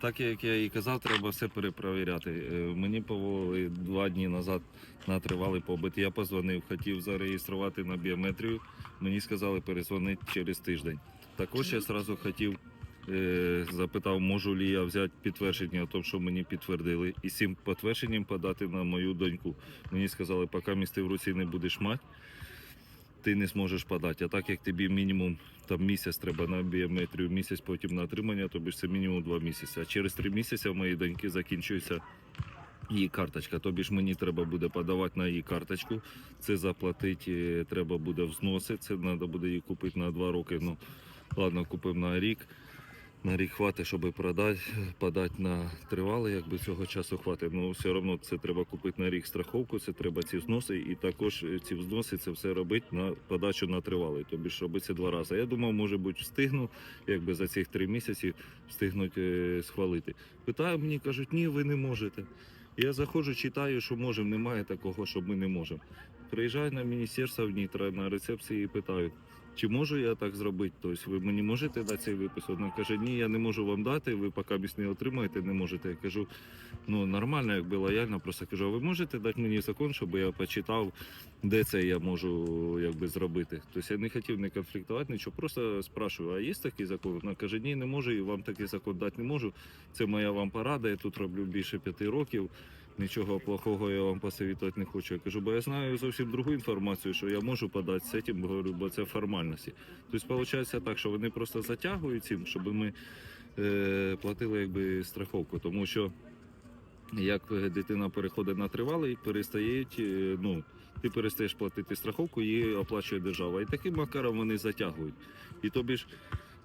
Так як я і казав, треба все перепровіряти. Е, Мені повели два дні назад на тривалий побит. Я позвонив, хотів зареєструвати на біометрію. Мені сказали перезвонити через тиждень. Також я одразу хотів е, запитав, можу ли я взяти підтвердження, тому що мені підтвердили, і цим підтвердженням подати на мою доньку. Мені сказали, поки місти в руці не будеш мати, ти не зможеш подати. А так як тобі мінімум там місяць треба на біометрію, місяць потім на отримання, тобі ж це мінімум два місяці. А через три місяці в моїй доньки закінчується її карточка. Тобі ж мені треба буде подавати на її карточку. Це заплатити е, треба буде взноси. Це треба буде її купити на два роки. Ну ладно, купив на рік. На рік хватить, щоб продати, подати на тривалий, якби цього часу хватить. Ну все одно це треба купити на рік страховку, це треба ці взноси, і також ці взноси це все робити на подачу на тривалий. Тобі ж робиться два рази. Я думав, може бути, встигну, якби за цих три місяці встигнуть е, схвалити. Питаю, мені кажуть, ні, ви не можете. Я заходжу, читаю, що можемо, немає такого, що ми не можемо. Приїжджаю на міністерство в Днітра на рецепції і питаю, чи можу я так зробити? Тобто ви мені можете дати цей випис? Вона каже, ні, я не можу вам дати, ви поки не отримаєте, не можете. Я кажу, ну нормально, якби лояльно, просто кажу, а ви можете дати мені закон, щоб я почитав, де це я можу якби зробити. Тобто я не хотів не конфліктувати, нічого, просто спрашиваю, а є такий закон? Вона каже, ні, не можу, і вам такий закон дати не можу. Це моя вам порада, я тут роблю більше п'яти років. Нічого плохого я вам посовітувати не хочу. Я кажу, бо я знаю зовсім другу інформацію, що я можу подати з цим, говорю, бо це формальності. Тобто, виходить так, що вони просто затягують цим, щоб ми е, платили якби страховку. Тому що як е, дитина переходить на тривалий, перестають, е, ну, ти перестаєш платити страховку, її оплачує держава. І таким макаром вони затягують. І тобі ж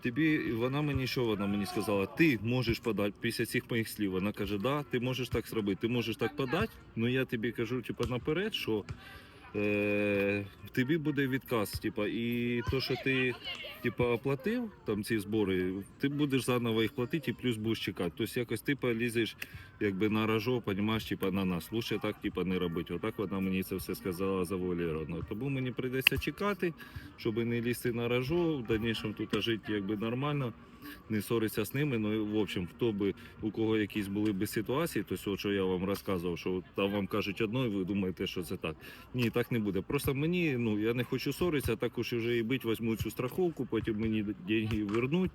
тобі вона мені що вона мені сказала? Ти можеш подати після цих моїх слів. Вона каже, да, ти можеш так зробити, ти можеш так подати. Ну я тобі кажу, типу, наперед, що е, тобі буде відказ. Типу, і то, що ти типу, оплатив там ці збори, ти будеш заново їх платити і плюс будеш чекати. Тобто якось ти полізеш якби на рожо, понімаєш, типа на нас. Лучше так, типа, не робити. Отак вона мені це все сказала завуаліровано. Тому мені прийдеться чекати, щоб не лізти на рожо, в дальнішому тут жити якби нормально, не ссоритися з ними. Ну, в общем, хто би у кого якісь були би ситуації, то що я вам розказував, що там вам кажуть одно, і ви думаєте, що це так. Ні, так не буде. Просто мені, ну я не хочу ссоритися, також вже і бить, візьму цю страховку, потім мені деньги вернуть.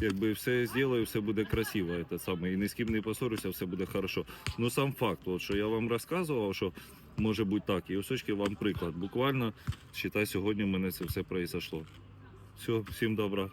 Якби все зроблю, все буде красиво, це саме, і ні з ким не поссорюся, все буде хорошо. Ну сам факт, от, що я вам розказував, що може бути так, і ось очки вам приклад. Буквально, считай, сьогодні в мене це все произошло. Все, всім добра.